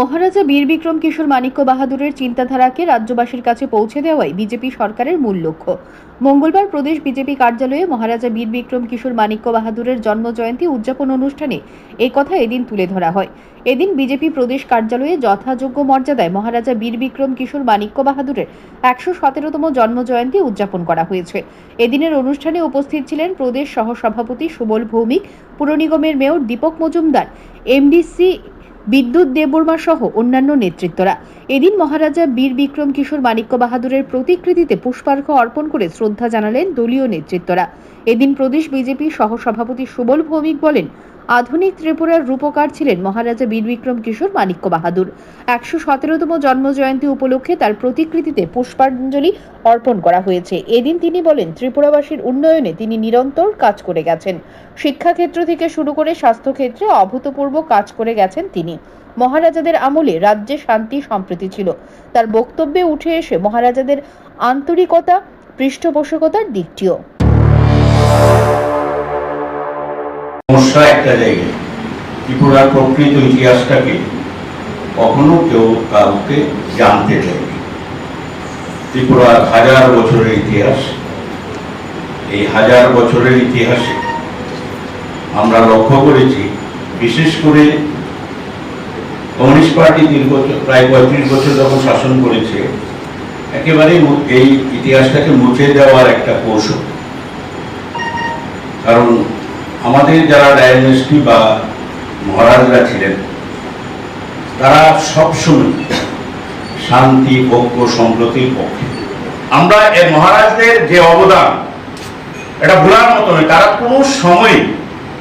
মহারাজা বীর বিক্রম কিশোর মাণিক্য বাহাদুরের চিন্তাধারাকে রাজ্যবাসীর কাছে পৌঁছে দেওয়াই বিজেপি সরকারের মূল লক্ষ্য। মঙ্গলবার প্রদেশ বিজেপি কার্যালয়ে মহারাজা বীর বিক্রম কিশোর মাণিক্য বাহাদুরের জন্মজয়ন্তী উদযাপন অনুষ্ঠানে এই কথা এদিন তুলে ধরা হয়। এদিন বিজেপি প্রদেশ কার্যালয়ে যথাযোগ্য মর্যাদায় মহারাজা বীর বিক্রম কিশোর মাণিক্য বাহাদুরের একশো সতেরোতম জন্মজয়ন্তী উদযাপন করা হয়েছে। এদিনের অনুষ্ঠানে উপস্থিত ছিলেন প্রদেশ সহসভাপতি সুবল ভৌমিক পুর নিগমের মেয়র দীপক মজুমদার, এমডিসি বিদ্যুৎ দেববর্মা সহ অন্যান্য নেতৃত্বরা। এদিন মহারাজা বীর বিক্রম কিশোর মাণিক্য বাহাদুরের প্রতিকৃতিতে পুষ্পার্ঘ অর্পণ করে শ্রদ্ধা জানালেন দলীয় নেতৃত্বরা। এদিন প্রদেশ বিজেপি সহসভাপতি সুবল ভৌমিক বলেন আধুনিক ত্রিপুরার রূপকার ছিলেন মহারাজা বীর বিক্রম কিশোর মাণিক্য বাহাদুর। একশো সতেরোতম জন্মজয়ন্তী উপলক্ষে তার প্রতিকৃতিতে পুষ্পাঞ্জলি অর্পণ করা হয়েছে। এদিন তিনি বলেন, ত্রিপুরাবাসীর উন্নয়নে তিনি নিরন্তর কাজ করে গেছেন। শিক্ষাক্ষেত্র থেকে শুরু করে স্বাস্থ্যক্ষেত্রে অভূতপূর্ব কাজ করে গেছেন তিনি। মহারাজাদের আমলে রাজ্যে শান্তি সম্প্রীতি ছিল। তার বক্তব্যে উঠে এসে মহারাজাদের আন্তরিকতা, পৃষ্ঠপোষকতার দিকটিও। একটা জায়গায় ত্রিপুরার প্রকৃত ইতিহাসটাকে কখনো কেউ কাউকে জানতে দেয়নি। ত্রিপুরার হাজার বছরের ইতিহাস। এই হাজার বছরের ইতিহাসে আমরা লক্ষ্য করেছি, বিশেষ করে কমিউনিস্ট পার্টি দীর্ঘ প্রায় পঁয়ত্রিশ বছর যখন শাসন করেছে একেবারে এই ইতিহাসটাকে মুছে দেওয়ার একটা কৌশল। কারণ আমাদের যারা ডায়াগনস্টি বা মহারাজরা ছিলেন, তারা সবসময় শান্তি, ঐক্য, সম্প্রতির পক্ষে। আমরা এ মহারাজদের যে অবদান, এটা ভোলার মতো নয়, তারা কোনো সময়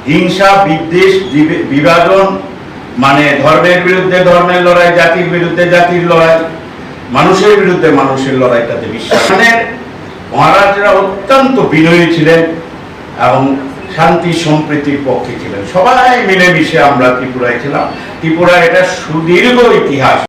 হিংসা, বিদ্বেষ বিভাজন মানে ধর্মের বিরুদ্ধে ধর্মের লড়াই, জাতির বিরুদ্ধে জাতির লড়াই, মানুষের বিরুদ্ধে মানুষের লড়াইটাতে বিশ্বাস মহারাজরা অত্যন্ত বিনয়ী ছিলেন এবং শান্তি সম্প্রীতির পক্ষে ছিলেন। সবাই মিলেমিশে আমরা ত্রিপুরায় ছিলাম। ত্রিপুরার এটা সুদীর্ঘ ইতিহাস।